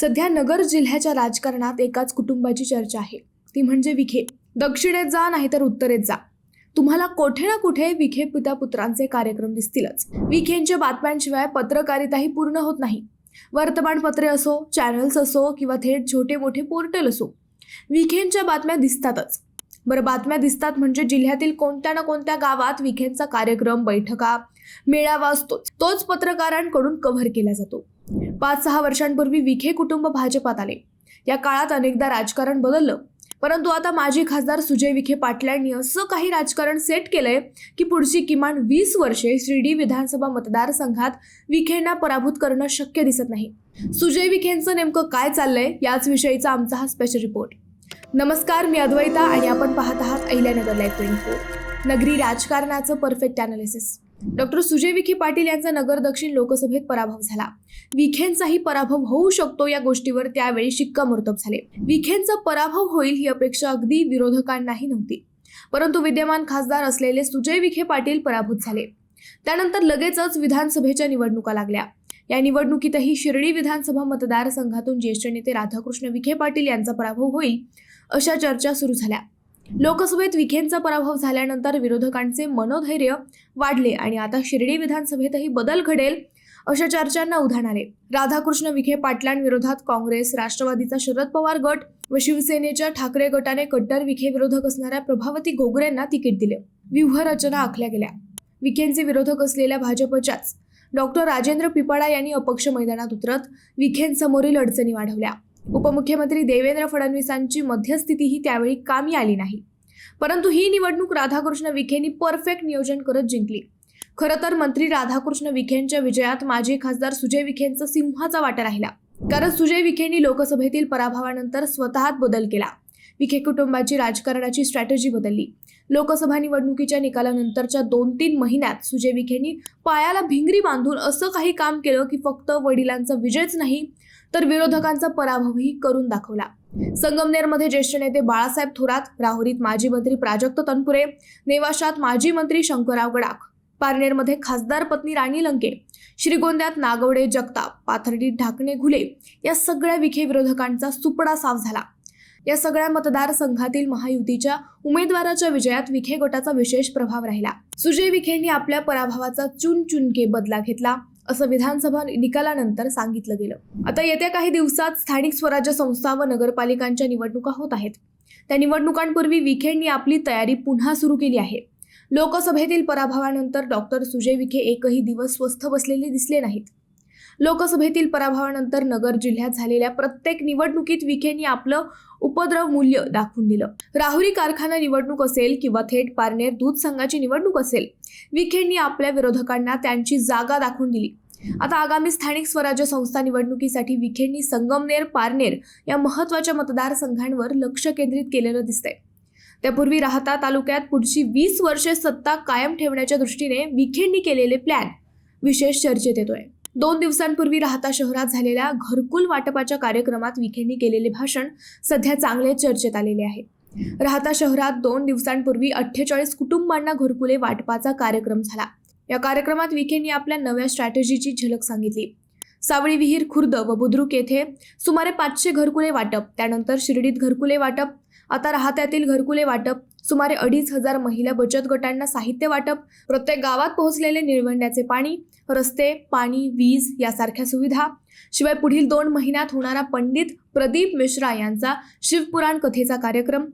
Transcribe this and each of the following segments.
सध्या नगर जिल्ह्याच्या राजकारणात एकाच कुटुंबाची चर्चा आहे. ती म्हणजे विखे. दक्षिणेत जा नाहीतर उत्तरेत जा. तुम्हाला कोठे ना कुठे विखे पिता पुत्रांचे कार्यक्रम दिसतीलच. विखेंच्या बातम्यांशिवाय पत्रकारिताही पूर्ण होत नाही. वर्तमानपत्रे असो चॅनल्स असो किंवा थेट छोटे मोठे पोर्टल असो विखेंच्या बातम्या दिसतातच. बरं बातम्या दिसतात म्हणजे जिल्ह्यातील कोणत्या ना कोणत्या गावात विखेंचा कार्यक्रम बैठका मेळावा असतोच. तोच पत्रकारांकडून कव्हर केला जातो. पाच सहा वर्षांपूर्वी विखे कुटुंब भाजपात आले. या काळात अनेकदा राजकारण बदललं. परंतु आता माजी खासदार सुजय विखे पाटलांनी असं काही राजकारण सेट केलंय की पुढची किमान वीस वर्षे शिर्डी विधानसभा मतदारसंघात विखेंना पराभूत करणं शक्य दिसत नाही. सुजय विखेंचं नेमकं काय चाललंय याच विषयीचा आमचा हा स्पेशल रिपोर्ट नमस्कार मी अद्वैता आणि आपण पाहत आहात अहिल्यानगर लाईफ ट्वेंटी फोर नगरी राजकारणाचं perfect analysis doctor Sujay Vikhe Patil यांचा नगर दक्षिण लोकसभेत पराभव झाला. विखेंचाही पराभव होऊ शकतो या गोष्टीवर त्यावेळी शिक्कामोर्तब झाले. विखेंचा पराभव होईल ही अपेक्षा अगदी विरोधकांनाही नव्हती. परंतु विद्यमान खासदार असलेले सुजय विखे पाटील पराभूत झाले. त्यानंतर लगेचच विधानसभेच्या निवडणुका लागल्या. या निवडणुकीतही शिर्डी विधानसभा मतदारसंघातून ज्येष्ठ नेते राधाकृष्ण विखे पाटील यांचा पराभव होईल अशा चर्चा सुरू झाल्या. लोकसभेत विखेंचा पराभव झाल्यानंतर विरोधकांचे मनोधैर्य वाढले आणि आता शिर्डी विधानसभेतही बदल घडेल अशा चर्चांना उधाण आले. राधाकृष्ण विखे पाटलांविरोधात काँग्रेस राष्ट्रवादीचा शरद पवार गट व शिवसेनेच्या ठाकरे गटाने कट्टर विखे विरोधक असणाऱ्या प्रभावती घोगरेंना तिकीट दिले. व्यूहरचना आखल्या गेल्या. विखेंचे विरोधक असलेल्या भाजपच्याच डॉक्टर राजेंद्र पिपाडा यांनी अपक्ष मैदानात उतरत विखेंसमोरील अडचणी वाढवल्या. उपमुख्यमंत्री देवेंद्र फडणवीसांची मध्यस्थितीही त्यावेळी कामी आली नाही. परंतु ही निवडणूक राधाकृष्ण विखेंनी परफेक्ट नियोजन करत जिंकली. खरं तर मंत्री राधाकृष्ण विखेंच्या विजयात माजी खासदार सुजय विखेंचा सिंहाचा वाटा राहिला. कारण सुजय विखेंनी लोकसभेतील पराभवानंतर स्वतःत बदल केला. विखे कुटुंबाची राजकारणाची स्ट्रॅटेजी बदलली. लोकसभा निवडणुकीच्या निकालानंतरच्या दोन तीन महिन्यात सुजय विखेंनी पायाला भिंगरी बांधून असं काही काम केलं की फक्त वडिलांचा विजयच नाही तर विरोधकांचा पराभवही करून दाखवला. संगमनेरमध्ये ज्येष्ठ नेते बाळासाहेब थोरात राहुरीत माजी मंत्री प्राजक्त तनपुरे नेवाशात माजी मंत्री शंकरराव गडाख पारनेरमध्ये खासदार पत्नी राणी लंके श्रीगोंद्यात नागवडे जगताप पाथर्डीत ढाकणे घुले या सगळ्या विखे विरोधकांचा सुपडा साफ झाला. या सगळ्या मतदारसंघातील महायुतीच्या उमेदवाराच्या विजयात विखे गटाचा विशेष प्रभाव राहिला. सुजय विखेंनी आपल्या पराभवाचा चुन चुनके बदला घेतला. असं विधानसभा निकालानंतर सांगितलं गेलं. आता येत्या काही दिवसात स्थानिक स्वराज्य संस्था व नगरपालिकांच्या निवडणुका होत आहेत. त्या निवडणुकांपूर्वी विखेंनी आपली तयारी पुन्हा सुरू केली आहे. लोकसभेतील पराभवानंतर डॉक्टर सुजय विखे एकही दिवस स्वस्थ बसलेले दिसले नाहीत. लोकसभेतील पराभवानंतर नगर जिल्ह्यात झालेल्या प्रत्येक निवडणुकीत विखेंनी आपलं उपद्रव मूल्य दाखवून दिलं. राहुरी कारखाना निवडणूक असेल किंवा थेट पारनेर दूध संघाची निवडणूक असेल विखेंनी आपल्या विरोधकांना त्यांची जागा दाखवून दिली. आता आगामी स्थानिक स्वराज्य संस्था निवडणुकीसाठी विखेंनी संगमनेर पारनेर या महत्त्वाच्या मतदारसंघांवर लक्ष केंद्रित केलेलं दिसतंय. त्यापूर्वी राहता तालुक्यात पुढची वीस वर्षे सत्ता कायम ठेवण्याच्या दृष्टीने विखेंनी केलेले प्लॅन विशेष चर्चेत येतोय. दोन दिवसांपूर्वी राहता शहरात झालेल्या घरकुल वाटपाच्या कार्यक्रमात विखेंनी केलेले भाषण सध्या चांगले चर्चेत आलेले आहे. राहता शहरात दोन दिवसांपूर्वी अठ्ठेचाळीस कुटुंबांना घरकुले वाटपाचा कार्यक्रम झाला. या कार्यक्रमात विखेंनी आपल्या नव्या स्ट्रॅटेजीची झलक सांगितली. सावळी विहीर खुर्द व बुद्रुक येथे सुमारे पाचशे घरकुले वाटप त्यानंतर शिर्डीत घरकुले वाटप आता राहत्यातील घरकुले वाटप सुमारे अडीच हजार महिला बचत गटांना साहित्य वाटप प्रत्येक गावात पोहोचलेले निळवंड्याचे पाणी रस्ते पाणी वीज यासारख्या सुविधा. शिवाय पुढील दोन महिन्यात होणारा पंडित प्रदीप मिश्रा यांचा शिवपुराण कथेचा कार्यक्रम.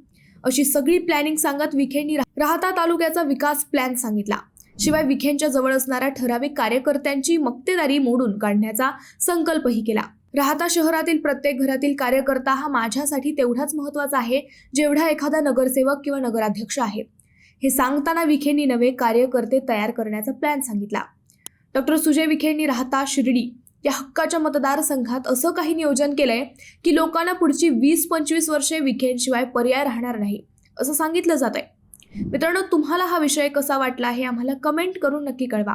अशी सगळी प्लॅनिंग सांगत विखेंनी राहता तालुक्याचा विकास प्लॅन सांगितला. शिवाय विखेंच्या जवळ असणाऱ्या ठराविक कार्यकर्त्यांची मक्तेदारी मोडून काढण्याचा संकल्पही केला. राहता शहरातील प्रत्येक घरातील कार्यकर्ता हा माझ्यासाठी तेवढाच महत्त्वाचा आहे जेवढा एखादा नगरसेवक किंवा नगराध्यक्ष आहे. हे सांगताना विखेंनी नवे कार्यकर्ते तयार करण्याचा प्लॅन सांगितला. डॉक्टर सुजय विखेंनी राहता शिर्डी या हक्काच्या मतदारसंघात असं काही नियोजन केलंय की लोकांना पुढची वीस पंचवीस वर्षे विखेंशिवाय पर्याय राहणार नाही असं सांगितलं जात आहे मित्रांनो तुम्हाला हा विषय कसा वाटला हे आम्हाला कमेंट करून नक्की कळवा.